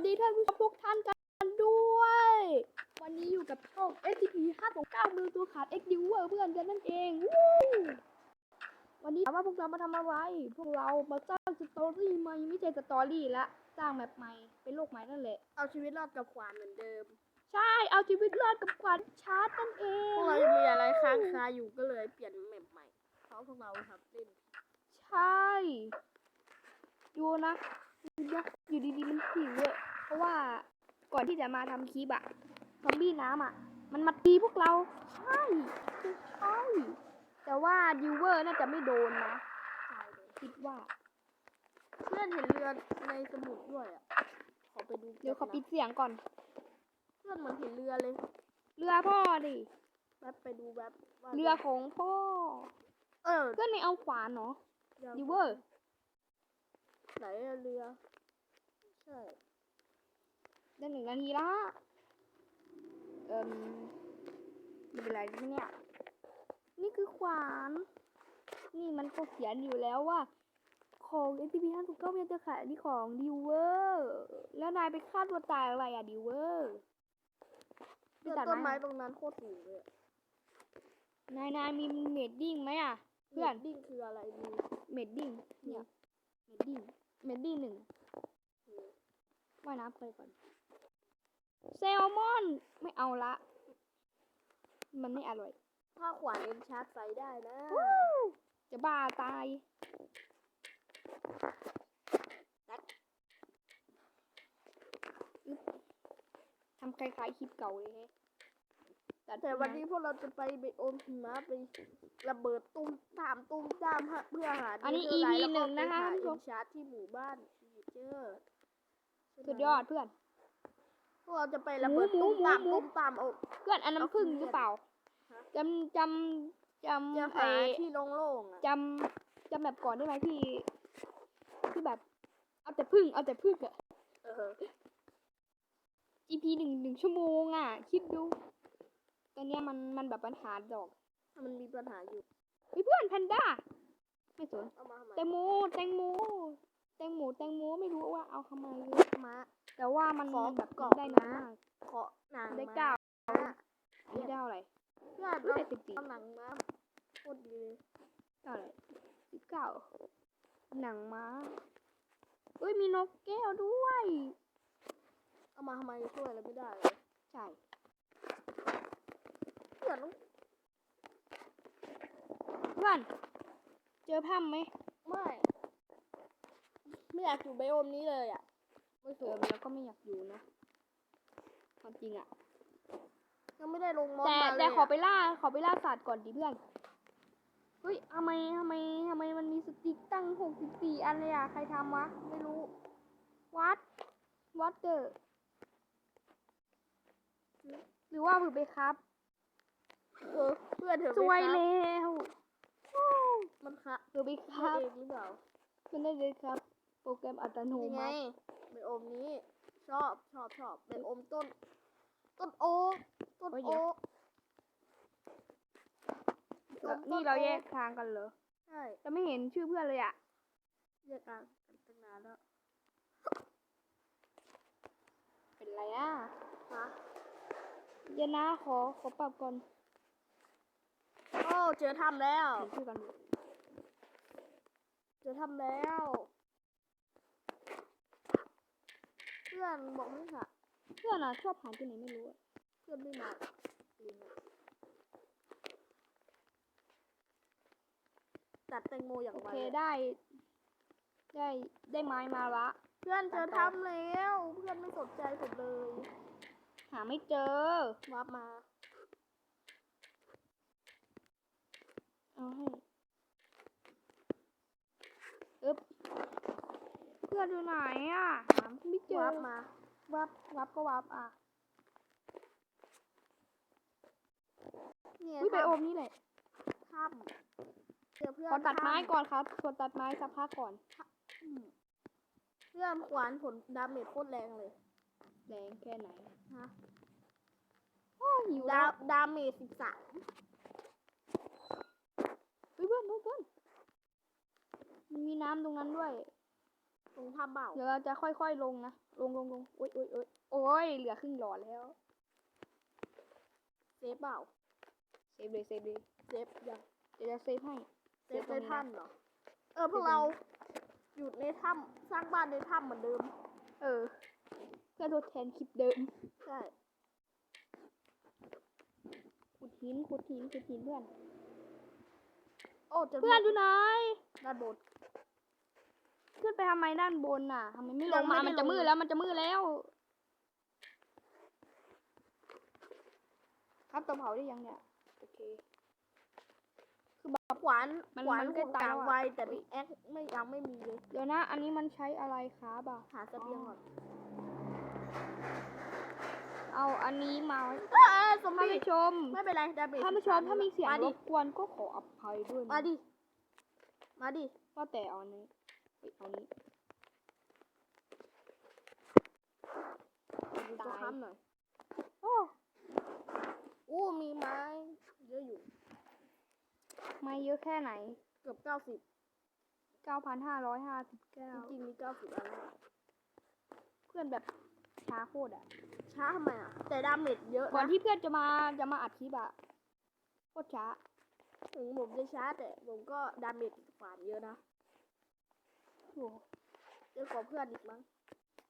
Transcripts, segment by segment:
วัสดีท่านผู้ชมทุกท่านกันด้วย วันนี้อยู่กับช่อง SCP 529มือตัวขาด X d i v e r เพื่อนกันนั่นเองวู้วันนี้ถามว่าพวกเรามาทำอะไร พวกเรามาสร้างสตอรี่ใหม่ไม่ใช่สตอรี่ละ สร้างแมปใหม่ เป็นโลกใหม่นั่นแหละ เอาชีวิตรอดกับขวานเหมือนเดิม ใช่ เอาชีวิตรอดกับขวานชาร์จนั่นเอพวงกเรายังมีอะไรค้างคาอยู่ก็เลยเปลี่ยนแมปใหม่ เพราะพวกเราทำเล่น ใช่ ดูนะ อยู่ดีๆมันหิวเลย เพราะว่าก่อนที่จะมาทำคลิปอะซอมบี้น้ำอะมันมาตีพวกเราใช่ใช่แต่ว่าดิวเวอร์น่าจะไม่โดนนะใช่เลยคิดว่า เพื่อนเห็นเรือในสมุทรด้วยอะ ขอไปดูเดี๋ยวขอแป๊บนะปิดเสียงก่อน เพื่อนเหมือนเห็นเรือเลย เรือพ่อดิแป๊บไปดูแป๊บว่าเรือของพ่อ เออ เพื่อนไม่เอาขวานเนาะดิวเวอร์ ไหนอะเรือ ใช่ ได้หนึ่งนาทีละเอ่มไม่เป็นไรเนี่ย นี่คือขวาน นี่มันก็เขียนอยู่แล้วว่า ของ SCP 5 9เมียจะขายอันนี้ของดิวเวอร์แล้วนายไปคาดว่าตายอะไรอะดิวเวอร์เพื่อนต้นไม้ตรงนั้นโคตรสูงเลยอะนายนายมีเมดดิ้งไหมอะเพื่อนดิ้งคืออะไรมีเมดดิ้งเนี่ยเมดดิ้งเมดดิ้งหนึ่งว่ายน้ำไปก่อน แซลมอน ไม่เอาละ มันไม่อร่อย ถ้าขวานเอ็นชาร์จไฟได้นะ จะบ้าตายอึ๊บทำคล้ายๆคลิปเก่าเลยแฮะแต่วันนี้พวกเราจะไปไปโอมหิมะไประเบิดตุ้มตามตุ้มตามฮะเพื่อหาอันนี้เจไล EP ท์แล้วก็หนึ่งนะคะไปท่านผู้ชมหาอินชาร์จที่หมู่บ้านเจอสุดยอดเพื่อนพวก เราจะไประเบิดหมูตุ้มตามหมูหมูตุ้มตามเอา เพื่อนอันน้ำผึ้งเอาคืนหรือเปล่าฮะ จำจำจำจะไอหาที่โล่งๆอะจำจำแบบก่อนได้ไหมที่ที่แบบ เอาแต่ผึ้งเอาแต่ผึ้งอะ เออ EP หนึ่งหนึ่งชั่วโมงอะ คิดดู ตอนเนี้ยมันมันแบบปัญหาดอกมันมีปัญหาอยู่ เฮ้ยเพื่อนแพนด้า ไม่สนเอามาทำไมแตงโมแตงโมแตงโมแตงโมไม่รู้ว่าเอาทำไมม้า แต่ว่ามันขอแบบกรอบได้นะน้อยมากเคาะหนังได้เก้าม้าอันนี้ได้เท่าไรเพื่อนเฮ้ยเราสิบสี่หนังม้าโคตรดีเลยเท่าไรสิบเก้าหนังม้าเอ้ยมีนกแก้วด้วย เอามาทำไมช่วยอะไรไม่ได้เลยใช่เพื่อนต้องเพื่อนเจอถ้ำไหมไม่ ไม่อยากอยู่ไบโอมนี้เลยอะ ไม่สเออวยแล้วก็ไม่อยากอยู่นะความจริงอะยังไม่ได้ลงมอสแต่มาเลยแต่ขออะไปล่าขอไปล่าสัตว์ก่อนดิเพื่อนเฮ้ยทำไมทำไมทำไมมันมีสติ๊กตั้งหกสิบสี่อันเลยอะใครทำวะไม่รู้วัดวัดเดอร์หรือว่าเผื่อไปครับเออเพื่อนเถอะสวยเลแล้วโอ้มันคะเผื่อไปคมันรับเองหรือเปล่ามันได้เลยครับ โปรแกรมอัตโนยังไงมัติ ไบโอมนี้ ชอบชอบชอบไบโอมต้น ต้นโอ๊กต้นโอ้ยเดี๋ยวโอ๊กเออนี่เราแยกทางกันเหรอใช่จะไม่เห็นชื่อเพื่อนเลยอะแยกกันกันตั้งนานแล้ว เป็นไรอะฮะเดี๋ยวนะขอขอปรับก่อนโอ้เจอถ้ำแล้วเห็นชื่อกันเจอถ้ำแล้ว เพื่อนบอกไม่ค่ะ เพื่อนอะชอบหายไปไหนไม่รู้อะเพื่อนไม่มาลิงอะตัดแตงโมอย่างโอไวเคอะได้ ได้ได้ไม้มาละ เพื่อนเจอถ้ำแล้ว เพื่อนไม่สนใจผมเลยหาไม่เจอวับมา เอาให้อึ๊บ เพื่อนอยู่ไหนอะหาไม่เจอวับมาวับวับก็วับอะเนี่ยอุ้ยไปถ้โอมนี่แหละำถ้ำเจอเพื่อนขอตัดไม้ถ้ำก่อนครับขอตัดไม้สักพักก่อนอืมเพื่อนขวานผลดาเมจโคตรแรงเลย แรงแค่ไหนฮะโอ้หิวดาแล้วดาเมจสิบสามเฮ้ยเพื่อนเพื่อนเพื่อนมันมีน้ำตรงนั้นด้วย ลงถ้ำเปล่าเดี๋ยวเราจะค่อยๆลงนะ ลงลงลงโอ้ยโอ้ยโอ้ยโอ้ยเหลือครึ่งหลอดแล้ว เซฟเปล่าเซฟเลยเซฟเลยเซฟยังเดี๋ยวจะเซฟให้ เซฟในถ้ำเหรอ เออพวกเราอยู่ในถ้ำสร้างบ้านในถ้ำเหมือนเดิม เออเพื่อทดแทนคลิปเดิม ใช่ ขุดหินขุดหินขุดหินเพื่อน โอ้จะเพื่อนอยู่ไหนด้านบน ขึ้นไปทำไมด้านบนน่ะทำไมไม่ลยังงไม่มาได้มันจะลงมืดแล้วมันจะมืดแล้ว ครับเตาเผาได้ยังเนี่ยโอเคขวานมันขวานมันก็ใกล้ตายต่างแล้วอะวัยแต่แอคไม่ยังไม่มีเลยเดี๋ยวนะ อันนี้มันใช้อะไรครับอะหาเสบียงก่อนเอาอันนี้มาไว้เอ้ยสมท่านบีผู้ชม ไม่เป็นไรดาเมจท่านผู้ชมถ้ามีเสียงมารดิบกวนก็ขออภัยด้วยนะมาดิ มาดิว่าแต่เอาอันนี้ เอ้ยเอานี้ดูตัวค้ำหน่อยโอ้อู้มีไม้ เยอะอยู่ ไม่เยอะแค่ไหน เกือบเก้าสิบ9,559จริงๆมีเก้าสิบอันแล้วเพื่อนแบบช้าโคตรอะช้าทำไมอะแต่ดาเมจเยอะก่อนนะที่เพื่อนจะมาจะมาอัดคลิปอะโคตรช้า ถึงผมจะช้าแต่ผมก็ดาเมจฝานเยอะนะ โอ้เยอะกว่าเพื่อนอีกมั้ง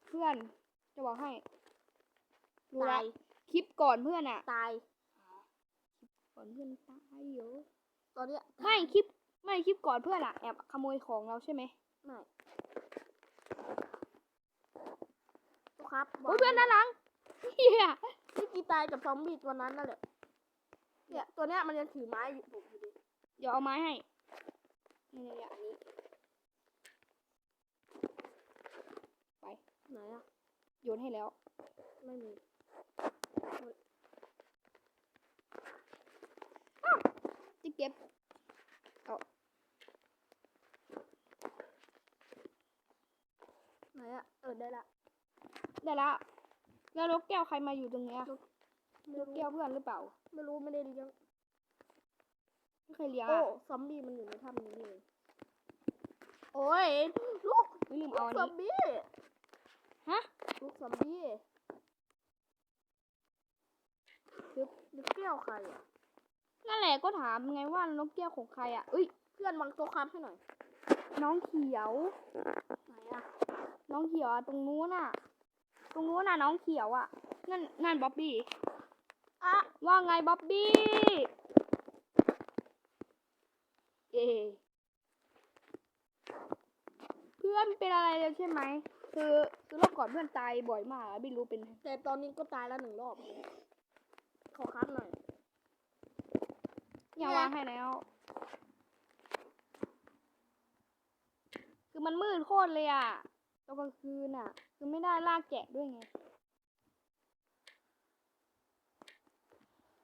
เพื่อนจะบอกให้รู้ตาละยคลิปก่อนเพื่อนอะตาย ก่อนเพื่อนตายเยอะตอนเนี้ยไม่คลิปไม่คลิปก่อนเพื่อนอะแอบขโมยของเราใช่ไหมไม่ตัวครับโอ้ยเพื่อนด้านหลังเฮียที่กีตายกับซอมบี้ตัวนั้นนั่นแหละ เนี่ยตัวเนี้ยมันยังถือไม้อยู่ผมอยู่ดิเดี๋ยวเอาไม้ให้นี่นี่อันนี้ ไปไหนอะโยนให้แล้ว ไม่มีจะเก็บไหนอะเออได้ละ ได้ละ แล้วนกแก้วใครมาอยู่ตรงเนี้ยไม่นกรู้แก้วเพื่อนหรือเปล่า ไม่รู้ไม่ได้เลี้ยงไม่เคยเลี้ยงโอ้อะซอมบี้มันอยู่ในถ้ำนี้นี่เองโอ้ยลูกไม่ลืมลูเอากอันซอมนี้บี้ ฮะลูกซอมบี้คือนึกเกี้ยวใครอะนั่นแหละก็ถามไงว่านกแก้วของใครอะเอ้ยเพื่อนวางโต๊ะค้ำให้หน่อย น้องเขียวไหนอะน้องเขียวอะตรงนู้นน่ะ ตรงนู้นน่ะน้องเขียวอะ นั่นนั่นบ๊อบบี้อะว่าไงบ๊อบบี้เอเพื่อนเป็นอะไรแล้วใช่ไหม คือคือรอบก่อนเพื่อนตายบ่อยมากอะไม่รู้เป็นแต่ตอนนี้ก็ตายแล้วหนึ่งรอบเลยขอค้ำหน่อยอย่าไงวางให้แล้ว คือมันมืดโคตรเลยอะตอนกลางคืนอะ คือไม่ได้ลากแกะด้วยไง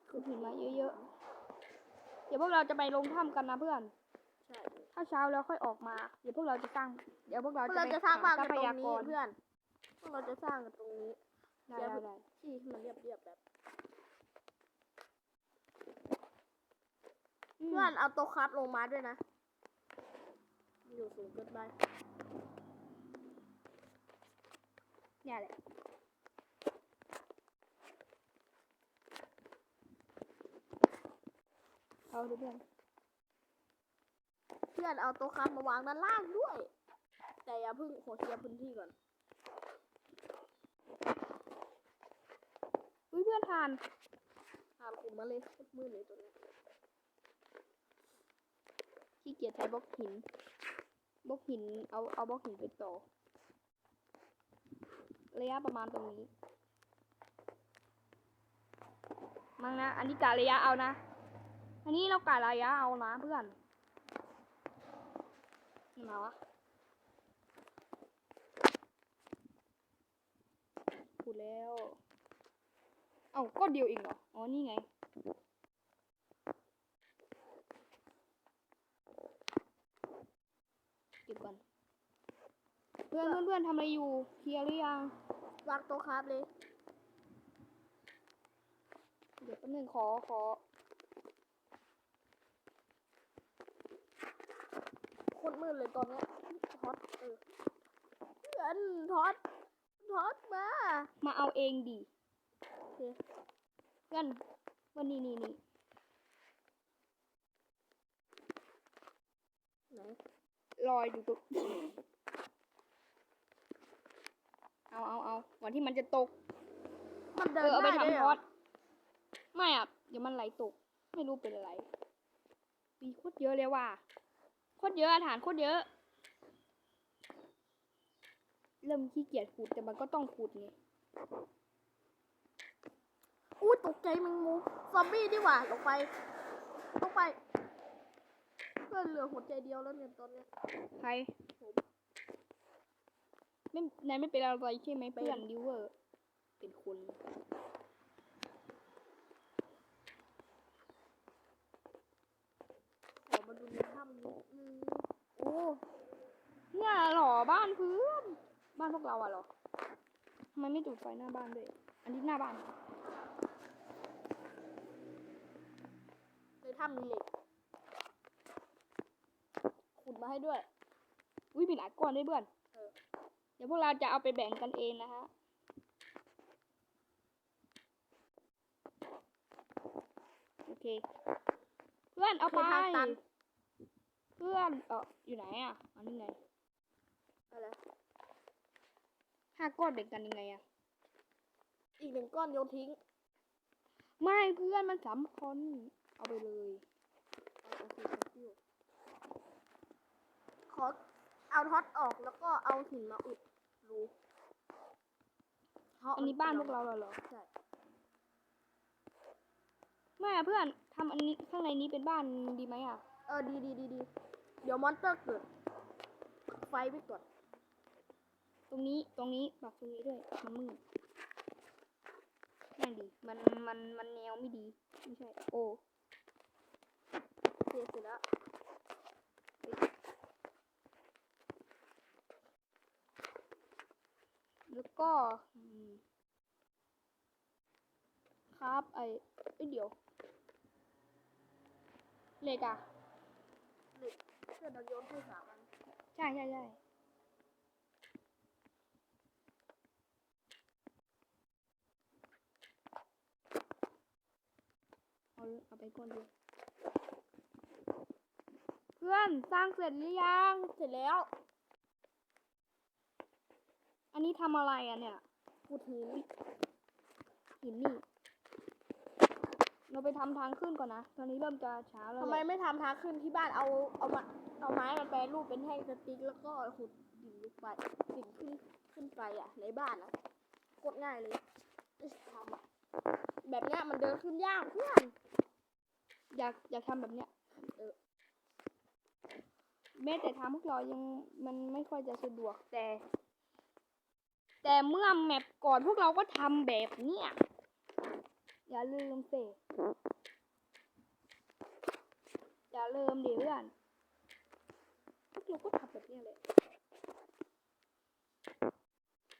คือหินมาเยอะๆ เดี๋ยวพวกเราจะไปลงถ้ำกันนะเพื่อนใช่ ถ้าเช้าแล้วค่อยออกมา เดี๋ยวพวกเราจะสร้าง เดี๋ยวพวกเราพวกจะเราไปจะสร้างบ้านหกันทตรัรพงยานี้กรเพื่อนพวกเราจะสร้างกันตรงนี้ได้ได้ได้ที่ให้มันเรียบเรียบๆแบบอืมเพื่อนเอาโต๊ะครับลงมาด้วยนะอยู่สูงเกินไปเนี่ยแหละเอาดูเพื่อน เพื่อนเอาโต๊ะครับมาวางด้านล่างด้วย แต่อย่าเพิ่งขอเคลียร์พื้นที่ก่อนอุ้ยเพื่อนทานตามคุณมาเลยมืดเลยตัวนี้ขี้เกียจใช้บล็อกหินบล็อกหินเอาเอาบล็อกหินไปต่อระยะประมาณตรงนี้ มั้งนะ อันนี้กะระยะเอานะ อันนี้เรากะระยะเอานะเพื่อน มาวะพูดแล้ว เอ้าก็เดียวเองเหรอ อ๋อ นี่ไง เก็บก่อนเพื่อน เพื่อนเพื่อนทำอะไรอยู่ เคลียร์หรือยัง วางโต๊ะครับเลย เดี๋ยวแป๊บนึงขอ ขอ โค ตรมืดเลยตอนเนี้ยฮอตเออเพื่อนทอดทอดมา มาเอาเองดิโอเคเพื่อนวันนี้นี่นี่ไหนลอยอยู่ตรงเอาเอาเอาวันที่มันจะตก มันเอเดินอเอาไปได้ด้วยทำเหพรออดไม่อะ เดี๋ยวมันไหลตก ไม่รู้เป็นอะไรมีโคตรเยอะเลยว่ะโค ตรเยอะอาหารโคตรเยอะ เริ่มขี้เกียจขุดแต่มันก็ต้องขุดไงอุ้ยตกใจแมงมุมซอมบี้ดีกว่าลงไปลงไปเพื่อนเหลือหัวใจเดียวแล้วเนี่ยตอนเนี้ยใครไม่นายไม่เป็นอะไรใช่ไหมเป็นเพื่อนดิวเวอร์เป็นคนขอมาดูในถ้ำนิดนึงโอ้ เนี่ยเหรอบ้านเพื่อนบ้านพวกเราอะเหรอทำไมไม่จุดไฟหน้าบ้านด้วยอันนี้หน้าบ้านในถ้ำมีเหล็กขุดมาให้ด้วยอุ้ยมีหลายก้อนด้วยเพื่อนเออเดี๋ยวพวกเราจะเอาไปแบ่งกันเองนะฮะโอเค เพื่อนเอาไปคือทางตันเพื่อนเอออยู่ไหนอะอันนี้ไงอะไรห้าก้อนแบ่งกันยังไงอะอีกหนึ่งก้อนโยนทิ้ง ไม่เพื่อนมันสำคัญเอาไปเลยเอาโอเค thank you ขอเอาท็อตออกแล้วก็เอาหินมาอุดรูเพระอันนี้บ้านพวกเราเหรอใช่ไม่อะเพื่อนทำอันนี้ข้างในนี้เป็นบ้านดีไหมอะ เออดีดีดีดี เดี๋ยวมอนเตอร์เกิด ไฟไปก่อนตรงนี้ตรงนี้ปักตรงนี้ด้วยมันมืดนั่นดีมันมันมันแนวไม่ดีไม่ใช่โอเคเสร็จแล้วแล้วก็ครับไอ้เดี๋ยว เล็กอะ กเพื่อนเราโยนให้สามอันใช่ใช่ใช่เอาเอาไปก่อนเดีเพื่อนสร้างเสร็จหรือยังเสร็จแล้ว อันนี้ทำอะไรอะเนี่ยขุดหินหินนี่ เราไปทำทางขึ้นก่อนนะ ตอนนี้เริ่มจะเช้าแล้วทำแหไมละไม่ทำทางขึ้นที่บ้านเอาเอามาเอาไม้มาแปรรูปเป็นแท่งสติ๊กแล้วก็ขุดดินลงไปดินขึ้นขึ้นไปอะ ในบ้านอะโคตรง่ายเลยเอ้ยทำอะแบบเนี้ยมันเดินขึ้นยากเพื่อนอยากอยากทำแบบเนี้ยเออแม้แต่ทางพวกเรายังมันไม่ค่อยจะสะดวกแต่ แต่เมื่อแมปก่อนพวกเราก็ทำแบบเนี้ย อย่าลืมสิอย่าลืมดิเพื่อนพวกเราก็ทำแบบเนี้ยเลย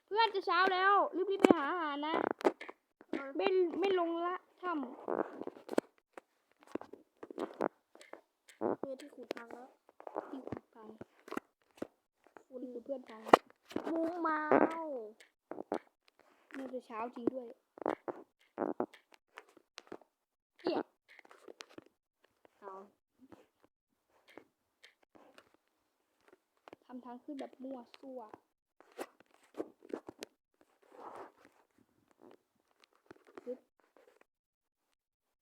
เพื่อนจะเช้าแล้ว รีบๆไปหาอาหารนะเออไม่ไม่ลงละถ้เพื่อที่ขุดทางแล้วำที่ขุดพังคุณที่ขุดเพื่อนพังมุงเมาน่าจะเช้าจริงด้วย เอี่ย เอา ทำทางขึ้นแบบมั่วซั่วปึ๊บ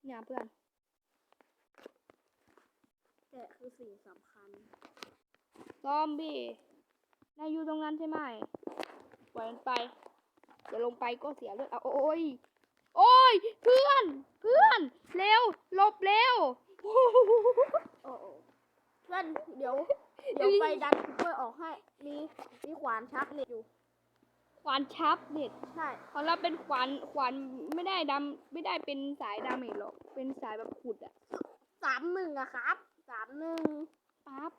เนี่ยเพื่อนแต่คือสิ่งสำคัญ ซอมบี้นายอยู่ตรงนั้นใช่ไหมปล่อยมันไป เดี๋ยวลงไปก็เสียเลือดเอาโอ้ย โอ้ย เพื่อน เพื่อน เร็ว หลบเร็ว โอ้โอ้เพื่อน เดี๋ยว เดี๋ยวไปดันคูเปอร์ออกให้ มีมีขวานชักเหล็กอยู่ ขวานชับเด็ดใช่ของเราเป็นขวานขวานไม่ได้ดำไม่ได้เป็นสายดาเมจหรอกเป็นสายแบบขุดอะสามหนึ่งอะครับสามหนึ่งปั๊บ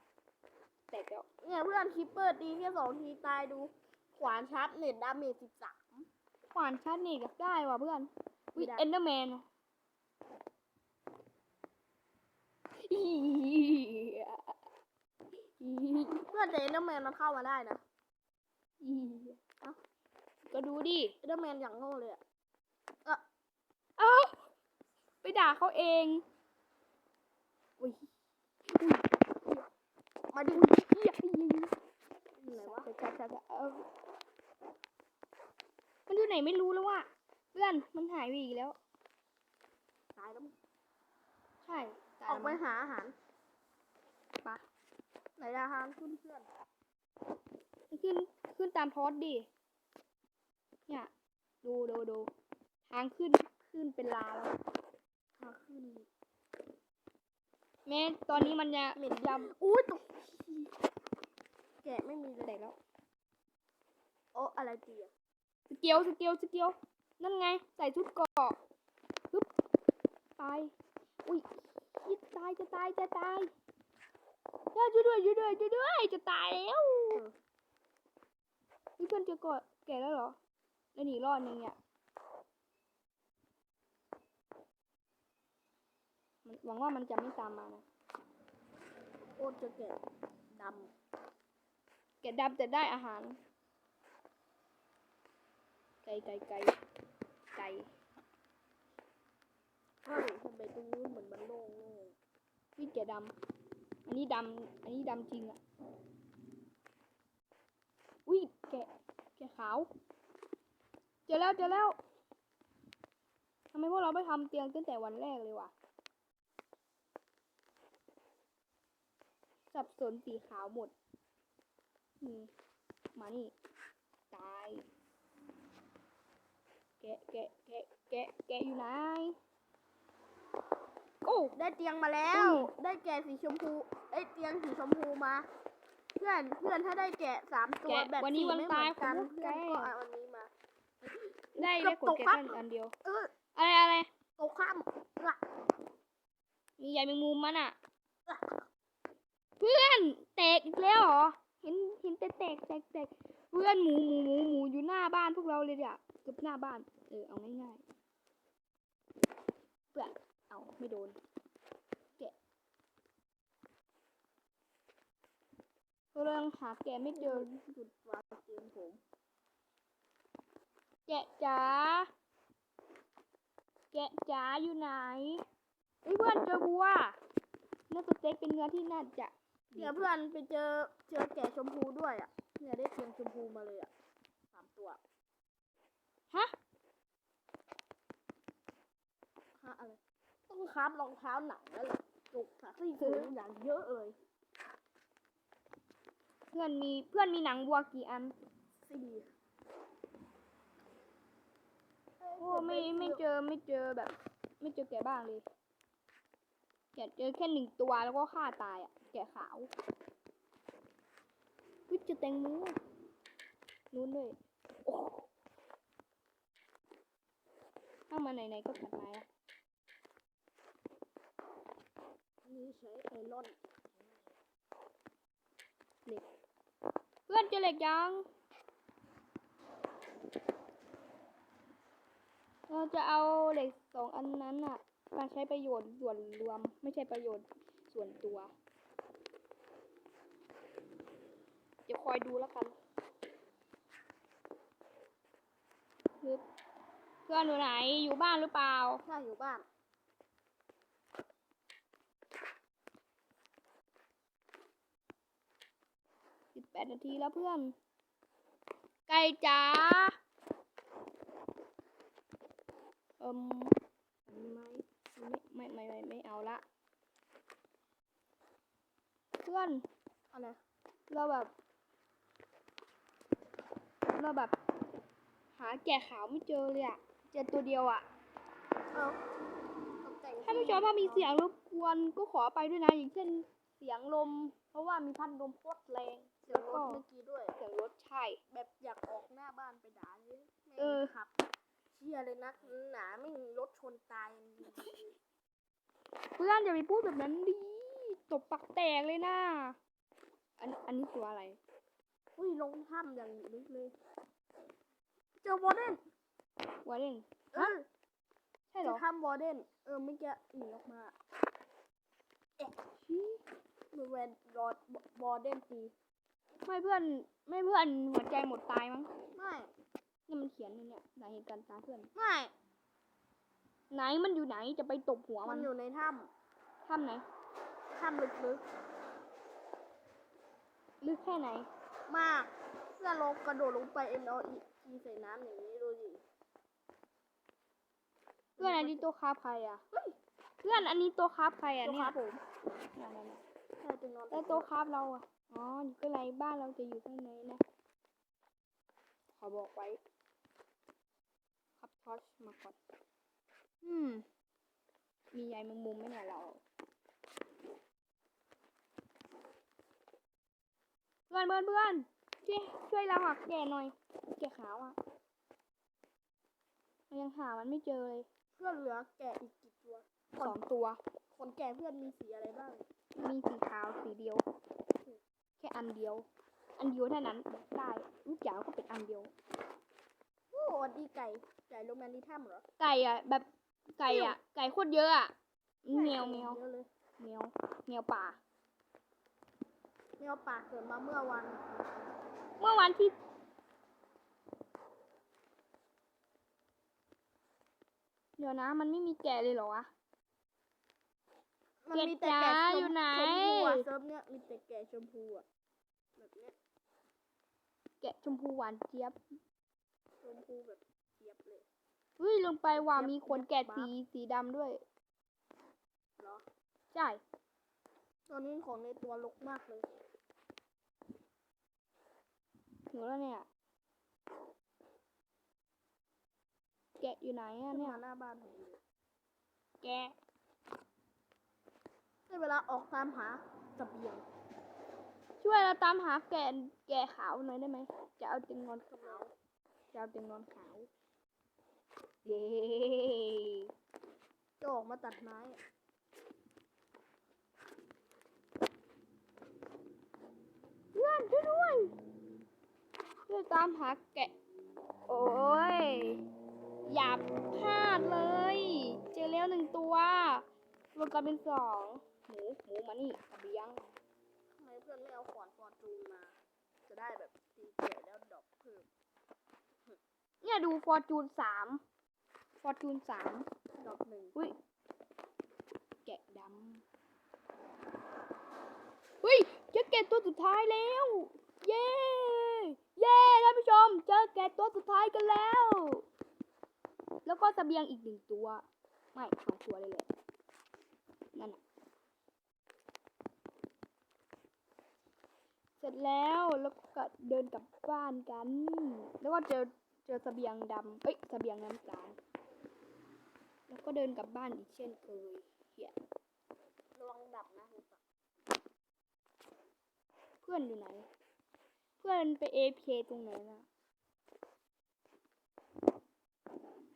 แตกแล้วเนี่ยเพื่อนคิปเปอร์ตีแค่สองทีตายดู ขวานชับเน็ตดาเมจสิบสาม ขวานชัดนี่ก็ได้ว่ะเพื่อนวิไม่ได้ เอนเดอร์แมนเพื่อนแต่เอ็นเดอร์แมนมันเข้ามาได้นะอีเอ้าก็ดูดิเอเดอร์แมนอย่างโง่เลยอะเอ้าไปด่าเขาเองอุ้ยมาดิเหี้ยยิงไหนวะจะจะจะจะเออมันอยู่ไหนไม่รู้แล้วว่ะเพื่อนมันหายไปอีกแล้ว ตายแล้วมั้งใช่ตายออกไปแล้วมั้งหาอาหารปะ ไหนอาหารคุณเพื่อนขึ้นขึ้นตามทอสดิเนี่ยดูดูดูทางขึ้นขึ้นเป็นลาแล้วหาขึ้นแม้ตอนนี้มันจะเหม็นยอุ้ยตกแกะไม่มีำเลยแตกแล้วโอ้อะไรตีอะสเกลสเกลสเกลนั่นไง ใส่ชุดเกราะปึ๊บตายอุ้ยยิดตายจะตายจะตาย เฮ้ยช่วยด้วยช่วยด้วยช่วยด้วยจะตายแล้วนี่เพื่อนเจะเกาะแก่แล้วเหรอแล้วหนีรอดยังเนี่ยมันหวังว่ามันจะไม่ตามมานะโอ้เจะแกะดแกะดำแต่ได้อาหาร ไก่ไก่ไก่ไก่ำเฮ้ยทำไมตรงนู้นเหมือนมันโล่งโล่งวิแกะดำ อันนี้ดำอันนี้ดำจริงอะอุ้ยแกะแกะขาว เจอแล้วเจอแล้วทำไมพวกเราไม่ทำเตียงตั้งแต่วันแรกเลยวะสับสนสีขาวหมดนี่มานี่ ตาย แกะแกะแกะแกะแกะอยู่ไหน โอ้ได้เตียงมาแล้วอืมได้แกะสีชมพูเอ้ยเตียงสีชมพูมา เพื่อนเพื่อนถ้าได้แกะสามตัวแกะแบบวันนี้สีวันไม่เหมืตายอนกันของเพื่อนแกะก็เอาอันนี้มา ได้เกืได้อบขนตกแกะครับแค่อันเดียว เอออะไรอะไรตกข้ามละมีใยแมงมุมมันอะ เพื่อนแตกอีกแล้วเหรอ เห็นเห็นแต่แตกแตกแตกเพื่อนหมูหมูหมูหมูอยู่หน้าบ้านพวกเราเลยเนี่ยเกือบหน้าบ้าน เออเอาง่ายๆเพื่อน เอาไม่โดน แกะกำลังหาแกะไม่เจอหยุดวางเกมผม แกะจ๋า แกะจ๋าอยู่ไหนเฮ้ยเพื่อนเจอบัวเนื้อสเต็กเป็นเนื้อที่น่าจะดีเนี่ยเพื่อนไปเจอเจอแกะชมพูด้วยอะ เนี่ยได้เตียงชมพูมาเลยอะสามตัว ฮะ ฮะอะไรต้อง คราบรองเท้าหนังแล้วแหละจุกค่ะซี่โครงอย่างเยอะเลยเพื่อนมีเพื่อนมีหนังวัวกี่อันสี่โอ้ไม่ไม่เจอไม่เจอแบบ ไม่เจอแกะบ้างเลยแกะเจอแค่หนึ่งตัวแล้วก็ฆ่าตายอะ แกะขาววิจะแตงโมนู้นด้วยโอ้ถ้ามาไหนๆก็ตัดไม้อะ นี่ใช้ไอรอนเพื่อนเจอเหล็กยัง เราจะเอาเหล็กสองอันนั้นอะมาใช้ประโยชน์ส่วนรวม ไม่ใช่ประโยชน์ส่วนตัว เดี๋ยวคอยดูแล้วกันเพื่อนอยู่ไหนอยู่บ้านหรือเปล่า ถ้าอยู่บ้าน แปดนาทีแล้วเพื่อน ไก่จ๋าเอิมไม่ไม่ไม่ไม่ไม่เอาละเพื่อนอะไรเราแบบ เราแบบ หาแกะขาวไม่เจอเลยอะเจอตัวเดียวอะเอาตกแต่งถ้าผู้ชมว่ามีเสียงรบกวนก็ขอไปด้วยนะ อย่างเช่นเสียงลม เพราะว่ามีพัดลมโคตรแรง เสียงรถเมื่อกี้ด้วย เสียงรถใช่ แบบอยากออกหน้าบ้านไปด่าเลยเออแม่งขับเชี่ยเลยนักหนาไม่มีรถชนตายเพื่อนอย่าไปพูดแบบนั้นดิตบปักแตกเลยนะอันอันนี้ตัวอะไรอุ้ยลงถ้ำอย่างลึกเลย เจอวอร์เดนวาเรนเออใช่เหรจะอทำวอร์เดนเออเมื่อกี้หนีออกมาชี้บริเวณรอดวอร์เดนตี ไม่เพื่อนไม่เพื่อนหัวใจหมดตายมั้งไม่นี่มันเขียนเลยเนี่ยสาเหตุการตายเพื่อน ไม่ ไหนมันอยู่ไหนจะไปตบหัวมัมันนอยู่ในถ้ทำไหนำถ้ำลึกลึกแค่ไหน ๆ มากเพื่อนลงกระโดดลงไปเอ็มเอาอีใส่น้ำอย่างนี้ดูดิเพื่อนอันนี้ตัวคาบใครอะเพื่อนอันนี้ตัวคาบใครอะตัวเนี่คยรับผมนั่นๆใช่จึงนอนๆแล้วตัวคาบเราอะ อ๋ออยู่ข้างในบ้านเราจะอยู่ข้างในนะ ขอบอกไว้ ครับทอชมาก่อน อืม มีใยแมงมุมไหมเนี่ยเราเพื่อนเพื่อนเพื่อนช่วยช่วยเราหักแกะหน่อย แกะขาวอะเรายังหามันไม่เจอเลย เพื่อนเหลือแกะอีกกี่ตัวสองตัวขนแกะเพื่อนมีสีอะไรบ้าง มีสีขาวสีเดียวแค่อันเดียว อันเดียวเท่านั้นได้ทุกอย่างก็เป็นอันเดียวโอ้วันดีไก่ไก่ลงมาในถ้ำเหรอไก่อะแบบไก่อะ ไก่โคตรเยอะอะแมวแมวเยอะเลยแมวแมวป่าแมวป่าเกิดมาเมื่อวัน เมื่อวันที่เดี๋ยวนะ มันไม่มีแกะเลยเหรอวะ มันมีแต่แกะแกะจ๋าชมอยู่ไหนชมพูอะเซิร์ฟเนี้ยมีแต่แกะชมพูอะแบบเนี้ยแกะชมพูหวานเจี๊ยบชมพูแบบเทียบเลยเฮ้ยลงไปว่าเจี๊ยบมีขนแกะเจี๊สียบสีดำด้วยเหรอใช่ตอนนี้ของในตัวลกมากเลยหิวแล้วเนี่ย แกะอยู่ไหนอะขึ้นเนี่ยมาหน้าบ้านผมเลยแกะ ได้เวลาออกตามหาเสบียง ช่วยเราตามหาแกะแกะขาวหน่อยได้ไหม จะเอาเต็งนอนขาวจะเอาเต็งนอนขาว เย้จะออกมาตัดไม้เพื่อนช่วยด้วยช่วยตามหาแกะ โอ้ย อย่าพลาดเลย เจอแล้วหนึ่งตัวรวมกันเป็นสอง หมูหมูมานี่เสบียงทำไมเพื่อนไม่เอาขวานฟอร์จูนมา จะได้แบบตีแกะแล้วดอกเพิ่มเนี่ยดูฟอร์จูนสามฟอร์จูนสามดอกหนึ่งอุ้ยแกะดำอุ้ยเจอแกะตัวสุดท้ายแล้ว เย้เย้ท่านผู้ชมเจอแกะตัวสุดท้ายกันแล้ว แล้วก็เสบียงอีกหนึ่งตัว ไม่สองตัวเลยแหละนั่นน่ะ เสร็จแล้วแล้วก็เดินกลับบ้านกัน แล้วก็เจอเจอเสบียงดำเอ้ยเสบียงน้ำตาลแล้วก็เดินกลับบ้านอีกเช่นเคยเหี้ยระวังดับนะคุณปะเพื่อนอยู่ไหน เพื่อนไปเอพตรงไหนนะ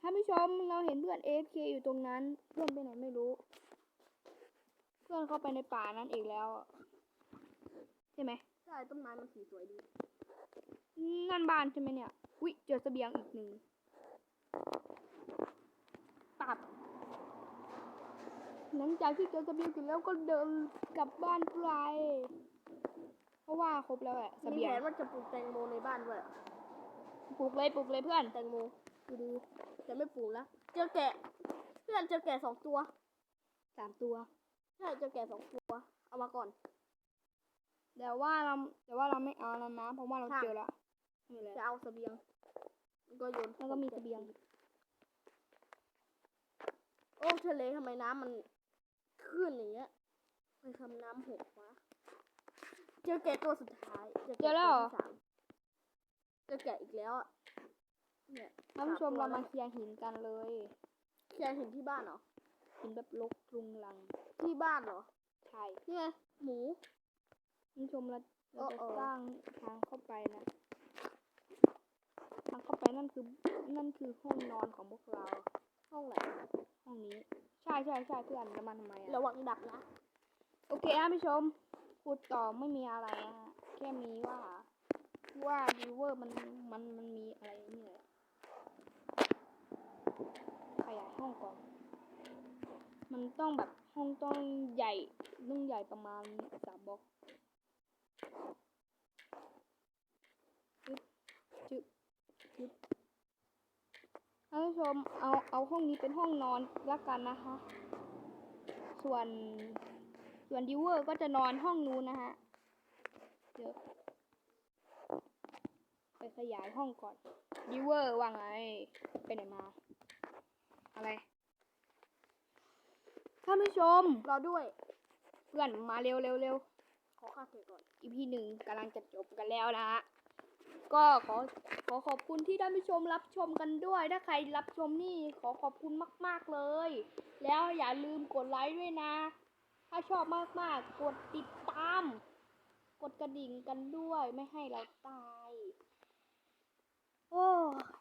ท่านผู้ชมเราเห็นเพื่อนเอฟอยู่ตรงนั้น เพื่อนไปไหนไม่รู้ เพื่อนเข้าไปในป่านั้นอีกแล้วอะใช่ไหม ใช่ต้นไม้มันสีสวยดี นั่นบ้านใช่ไหมเนี่ยอุ้ยเจอเสบียงอีกหนึ่งปับหลังจากที่เจอเสบียงเสร็จแล้วก็เดินกลับบ้านไปเพราะว่าครบแล้วแหละเสมีบียแผงนว่าจะปลูกแตงโมในบ้านด้วยเหรอปลูกเลยปลูกเลยเพื่อน แตงโมดูดูแต่ไม่ปลูกแล้วเจอแกะเพื่อนเจอแกะสองตัวสามตัว ใช่เจอแกะสองตัว เอามาก่อน แต่ว่าเราแต่ว่าเราไม่เอาแล้วนะเพราะว่าเราค่ะเจอแล้วนี่แหละจะเอาเสบียงมันก็โยนแล้วก็มีเสบียง โอ้ทะเลทำไมน้ำมันขึ้นอย่างเงี้ยไปทำน้ำหกวะเจอแกะตัวสุดท้ายเจอเจแกะอแล้วเหรอตัวที่สามเจอแกะอีกแล้วอะเนี่ยท่านผู้ชมสเราตัวมาแล้วเคลียร์หินกันเลยเคลียร์หินที่บ้านเหรอหินแบบลกลุงลังที่บ้านเหรอใช่เนี่ยหมู ท่านผู้ชมเราเราจะโอ้โอ้สร้างทางเข้าไปนะ ทางเข้าไปนั่นคือ นั่นคือห้องนอนของพวกเรา ห้องไหนห้องนี้ ใช่ใช่ใช่เพื่อนแล้วมันทำไมอะระวังดับนะ โอเคท่านผู้ชมพูดต่อไม่มีอะไรนะฮะแค่มีว่า ว่าวิวเวอร์มันมันมันมีอะไรนี่แหละขยายห้องก่อน มันต้องแบบห้องต้องใหญ่ต้องใหญ่ประมาณสามบล็อก ท่านผู้ชมเอาเอาห้องนี้เป็นห้องนอนละกันนะคะ ส่วนส่วนดิวเวอร์ก็จะนอนห้องนู้นนะฮะเดี๋ยวไปขยายห้องก่อนดิวเวอร์ว่างไงไปไหนมา อะไรท่านผู้ชมรอด้วย เพื่อนมาเร็วเร็วเร็ว อค่าเสร็จก่อน อีพีหนึ่งกำลังจะจบกันแล้วนะฮะ ก็ขอขอขอบคุณที่ท่านผู้ชมรับชมกันด้วย ถ้าใครรับชมนี่ขอขอบคุณมากๆเลย แล้วอย่าลืมกดไลค์ด้วยนะ ถ้าชอบมากๆ กดติดตาม กดกระดิ่งกันด้วยไม่ให้เราตาย โอ้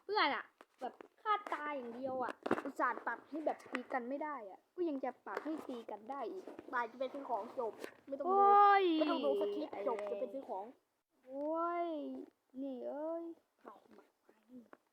เพื่อนอะแบบ ฆ่าตายอย่างเดียวอะอุตส่าห์ปรับให้แบบตีกันไม่ได้อะก็ยังจะปรับให้ตีกันได้อีกตายจะไปซื้อของจบ ไม่ต้องโอ้ดูยไม่ต้องดูสคริปต์จบจะไปซื้อของ โอ้ย นี่เอ้ย